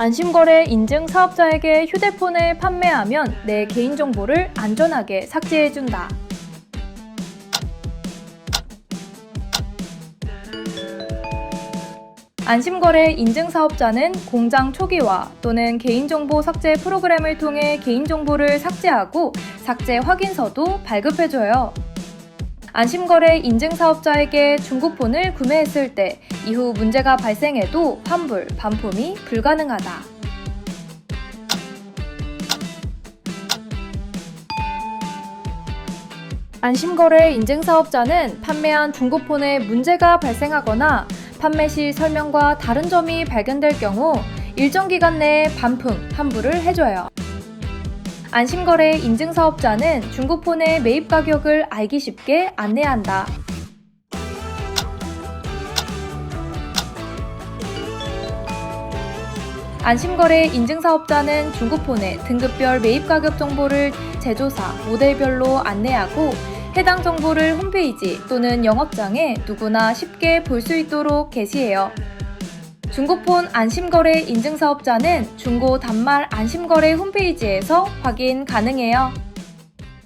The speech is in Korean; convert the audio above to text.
안심거래 인증 사업자에게 휴대폰을 판매하면 내 개인정보를 안전하게 삭제해준다. 안심거래 인증사업자는 공장 초기화 또는 개인정보 삭제 프로그램을 통해 개인정보를 삭제하고 삭제 확인서도 발급해줘요. 안심거래 인증사업자에게 중고폰을 구매했을 때 이후 문제가 발생해도 환불, 반품이 불가능하다. 안심거래 인증사업자는 판매한 중고폰에 문제가 발생하거나 판매 시 설명과 다른 점이 발견될 경우 일정 기간 내에 반품, 환불을 해줘요. 안심거래 인증 사업자는 중고폰의 매입 가격을 알기 쉽게 안내한다. 안심거래 인증사업자는 중고폰의 등급별 매입 가격 정보를 제조사, 모델별로 안내하고 해당 정보를 홈페이지 또는 영업장에 누구나 쉽게 볼 수 있도록 게시해요. 중고폰 안심거래 인증사업자는 중고 단말 안심거래 홈페이지에서 확인 가능해요.